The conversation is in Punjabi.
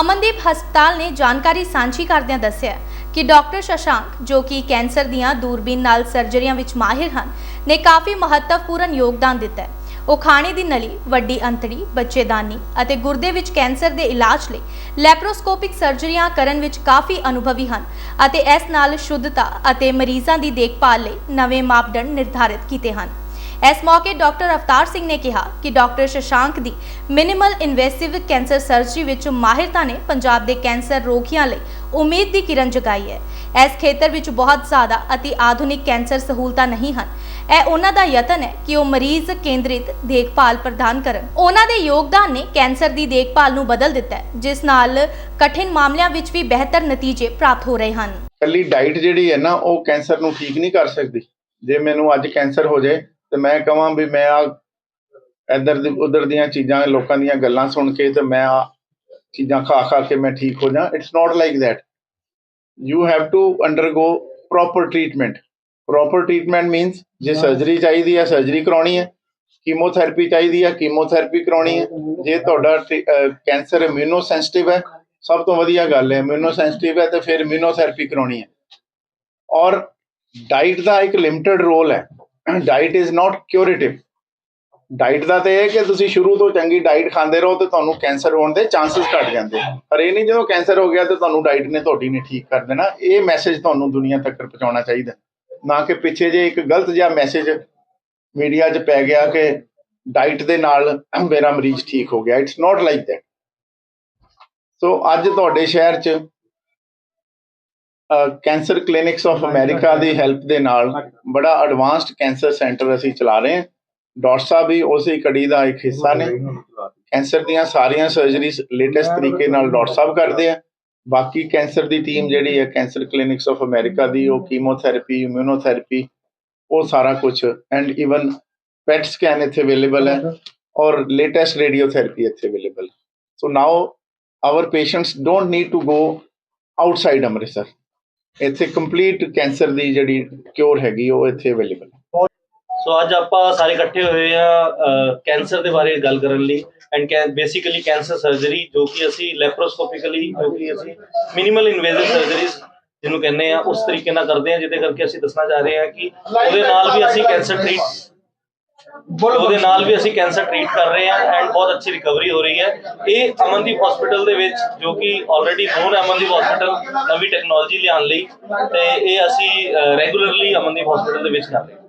ਅਮਨਦੀਪ ਹਸਪਤਾਲ ਨੇ ਜਾਣਕਾਰੀ ਸਾਂਝੀ ਕਰਦਿਆਂ ਦੱਸਿਆ ਕਿ ਡਾਕਟਰ ਸ਼ਸ਼ਾਂਕ, ਜੋ ਕਿ ਕੈਂਸਰ ਦੀਆਂ ਦੂਰਬੀਨ ਨਾਲ ਸਰਜਰੀਆਂ ਵਿੱਚ ਮਾਹਿਰ ਹਨ, ਨੇ ਕਾਫੀ ਮਹੱਤਵਪੂਰਨ ਯੋਗਦਾਨ ਦਿੱਤਾ ਹੈ। ਉਹ ਖਾਣੇ ਦੀ ਨਲੀ, ਵੱਡੀ ਅੰਤੜੀ, ਬੱਚੇਦਾਨੀ ਅਤੇ ਗੁਰਦੇ ਵਿੱਚ ਕੈਂਸਰ ਦੇ ਇਲਾਜ ਲਈ ਲੈਪਰੋਸਕੋਪਿਕ ਸਰਜਰੀਆਂ ਕਰਨ ਵਿੱਚ ਕਾਫੀ ਅਨੁਭਵੀ ਹਨ ਅਤੇ ਇਸ ਨਾਲ ਸ਼ੁੱਧਤਾ ਅਤੇ ਮਰੀਜ਼ਾਂ ਦੀ ਦੇਖਭਾਲ ਲਈ ਨਵੇਂ ਮਾਪਦੰਡ ਨਿਰਧਾਰਿਤ ਕੀਤੇ ਹਨ। ਇਸ ਮੌਕੇ ਡਾਕਟਰ ਅਵਤਾਰ ਸਿੰਘ ਨੇ ਕਿਹਾ ਕਿ ਡਾਕਟਰ ਸ਼ਸ਼ਾਂਕ ਦੀ ਮਿਨੀਮਲ ਇਨਵੇਸਿਵ ਕੈਂਸਰ ਸਰਜਰੀ ਵਿੱਚ ਮਾਹਿਰਤਾ ਨੇ ਪੰਜਾਬ ਦੇ ਕੈਂਸਰ ਰੋਗੀਆਂ ਲਈ ਉਮੀਦ ਦੀ ਕਿਰਨ ਜਗਾਈ ਹੈ। ਇਸ ਖੇਤਰ ਵਿੱਚ ਬਹੁਤ ਜ਼ਿਆਦਾ ਅਤੇ ਆਧੁਨਿਕ ਕੈਂਸਰ ਸਹੂਲਤਾਂ ਨਹੀਂ ਹਨ। ਇਹ ਉਹਨਾਂ ਦਾ ਯਤਨ ਹੈ ਕਿ ਉਹ ਮਰੀਜ਼ ਕੇਂਦਰਿਤ ਦੇਖਭਾਲ ਪ੍ਰਦਾਨ ਕਰਨ। ਉਹਨਾਂ ਦੇ ਯੋਗਦਾਨ ਨੇ ਕੈਂਸਰ ਦੀ ਦੇਖਭਾਲ ਨੂੰ ਬਦਲ ਦਿੱਤਾ ਹੈ, ਜਿਸ ਨਾਲ ਕਠਿਨ ਮਾਮਲਿਆਂ ਵਿੱਚ ਵੀ ਬਿਹਤਰ ਨਤੀਜੇ ਪ੍ਰਾਪਤ ਹੋ ਰਹੇ ਹਨ। ਕੱਲੀ ਡਾਈਟ ਜਿਹੜੀ ਹੈ ਨਾ, ਉਹ ਕੈਂਸਰ ਨੂੰ ਠੀਕ ਨਹੀਂ ਕਰ ਸਕਦੀ। ਜੇ ਮੈਨੂੰ ਅੱਜ ਕੈਂਸਰ ਹੋ ਜਾਏ ਤੇ ਮੈਂ ਕਹਾਂ ਵੀ ਮੈਂ ਆ ਇੱਧਰ ਦੀ ਉਧਰ ਦੀਆਂ ਚੀਜ਼ਾਂ ਲੋਕਾਂ ਦੀਆਂ ਗੱਲਾਂ ਸੁਣ ਕੇ ਤੇ ਮੈਂ ਆ ਚੀਜ਼ਾਂ ਖਾ ਖਾ ਕੇ ਮੈਂ ਠੀਕ ਹੋ ਜਾ it's not like that. You have to undergo proper treatment proper treatment means ਜੇ ਸਰਜਰੀ ਚਾਹੀਦੀ ਹੈ ਸਰਜਰੀ ਕਰਾਉਣੀ ਹੈ। ਕੀਮੋਥੈਰੇਪੀ ਚਾਹੀਦੀ ਹੈ ਕੀਮੋਥੈਰੇਪੀ ਕਰਾਉਣੀ ਹੈ। ਜੇ ਤੁਹਾਡਾ ਕੈਂਸਰ ਇਮਿਊਨੋ ਸੈਂਸਿਟਿਵ ਹੈ ਸਭ ਤੋਂ ਵਧੀਆ ਗੱਲ ਹੈ ਇਮਿਊਨੋ ਸੈਂਸਿਟਿਵ ਹੈ ਤੇ ਫਿਰ ਇਮਿਊਨੋਥੈਰੇਪੀ ਕਰਾਉਣੀ ਹੈ। ਔਰ ਡਾਈਟ ਦਾ ਇੱਕ ਲਿਮਟਿਡ ਰੋਲ ਹੈ। Diet is not curative diet ਦਾ ਤੇ ਇਹ ਕਿ ਤੁਸੀਂ ਸ਼ੁਰੂ ਤੋਂ ਚੰਗੀ ਡਾਈਟ ਖਾਂਦੇ ਰਹੋ ਤੇ ਤੁਹਾਨੂੰ ਕੈਂਸਰ ਹੋਣ ਦੇ ਚਾਂਸਸ ਘਟ ਜਾਂਦੇ ਪਰ ਇਹ ਨਹੀਂ ਜਦੋਂ ਕੈਂਸਰ ਹੋ ਗਿਆ ਤੇ ਤੁਹਾਨੂੰ ਡਾਈਟ ਨੇ ਤੁਹਾਡੀ ਨੇ ਠੀਕ ਕਰ ਦੇਣਾ, ਇਹ ਮੈਸੇਜ ਤੁਹਾਨੂੰ ਦੁਨੀਆ ਤੱਕ ਪਹੁੰਚਾਉਣਾ ਚਾਹੀਦਾ। ਨਾ ਕਿ ਪਿੱਛੇ ਜੇ ਇੱਕ ਗਲਤ ਜਿਹਾ ਮੈਸੇਜ ਮੀਡੀਆ 'ਚ ਪੈ ਗਿਆ ਕਿ ਡਾਈਟ ਦੇ ਨਾਲ ਮੇਰਾ ਮਰੀਜ਼ ਠੀਕ ਹੋ ਗਿਆ। It's not like that so ਅੱਜ ਤੁਹਾਡੇ ਸ਼ਹਿਰ 'ਚ ਕੈਂਸਰ ਕਲੀਨਿਕਸ ਆਫ ਅਮਰੀਕਾ ਦੀ ਹੈਲਪ ਦੇ ਨਾਲ ਬੜਾ ਐਡਵਾਂਸਡ ਕੈਂਸਰ ਸੈਂਟਰ ਅਸੀਂ ਚਲਾ ਰਹੇ ਹਾਂ। ਡਾਕਟਰ ਸਾਹਿਬ ਵੀ ਉਸੇ ਕੜੀ ਦਾ ਇੱਕ ਹਿੱਸਾ ਨੇ। ਕੈਂਸਰ ਦੀਆਂ ਸਾਰੀਆਂ ਸਰਜਰੀਜ਼ ਲੇਟੈਸਟ ਤਰੀਕੇ ਨਾਲ ਡਾਕਟਰ ਸਾਹਿਬ ਕਰਦੇ ਆ। ਬਾਕੀ ਕੈਂਸਰ ਦੀ ਟੀਮ ਜਿਹੜੀ ਹੈ ਕੈਂਸਰ ਕਲੀਨਿਕਸ ਆਫ ਅਮਰੀਕਾ ਦੀ ਉਹ ਕੀਮੋਥੈਰੇਪੀ ਇਮਿਊਨੋਥੈਰੇਪੀ ਉਹ ਸਾਰਾ ਕੁਝ ਐਂਡ ਇਵਨ ਪੈਟ ਸਕੈਨ ਇੱਥੇ ਅਵੇਲੇਬਲ ਹੈ। ਔਰ ਲੇਟੈਸਟ ਰੇਡੀਓਥੈਰੇਪੀ ਇੱਥੇ available so now our patients don't need to go outside Amritsar ਇੱਥੇ ਕੰਪਲੀਟ ਕੈਂਸਰ ਦੀ ਜਿਹੜੀ ਕਿਉਰ ਹੈਗੀ, ਉਹ ਇੱਥੇ ਅਵੇਲੇਬਲ ਸੋ ਅੱਜ ਆਪਾਂ ਸਾਰੇ ਇਕੱਠੇ ਹੋਏ ਆ ਕੈਂਸਰ ਦੇ ਬਾਰੇ ਗੱਲ ਕਰਨ ਲਈ। ਐਂਡ ਬੇਸਿਕਲੀ ਕੈਂਸਰ ਸਰਜਰੀ ਜੋ ਕਿ ਅਸੀਂ ਲੈਪਰੋਸਕੋਪਿਕਲੀ ਜੋ ਕਿ ਅਸੀਂ ਮਿਨੀਮਲ ਇਨਵੇਸਿਵ ਸਰਜਰੀਜ਼ ਜਿਹਨੂੰ ਕਹਿੰਦੇ ਆ ਉਸ ਤਰੀਕੇ ਨਾਲ ਕਰਦੇ ਆ ਜਿਹਦੇ ਕਰਕੇ ਅਸੀਂ ਦੱਸਣਾ ਚਾਹ ਰਹੇ ਆ ਕਿ ਉਹਦੇ ਨਾਲ ਵੀ ਅਸੀਂ ਕੈਂਸਰ ਟ੍ਰੀਟ ਉਹਦੇ ਨਾਲ ਵੀ ਅਸੀਂ ਕੈਂਸਰ ਟ੍ਰੀਟ ਕਰ ਰਹੇ ਹਾਂ ਐਂਡ ਬਹੁਤ ਅੱਛੀ ਰਿਕਵਰੀ ਹੋ ਰਹੀ ਹੈ। ਇਹ ਅਮਨਦੀਪ ਹਸਪੀਟਲ ਦੇ ਵਿੱਚ ਜੋ ਕਿ ਆਲਰੇਡੀ ਨੋਨ ਅਮਨਦੀਪ ਹਸਪੀਟਲ ਨਵੀਂ ਟੈਕਨੋਲੋਜੀ ਲਿਆਉਣ ਲਈ ਤੇ ਇਹ ਅਸੀਂ ਰੈਗੂਲਰਲੀ ਅਮਨਦੀਪ ਹਸਪੀਟਲ ਦੇ ਵਿੱਚ ਕਰ ਰਹੇ ਹਾਂ।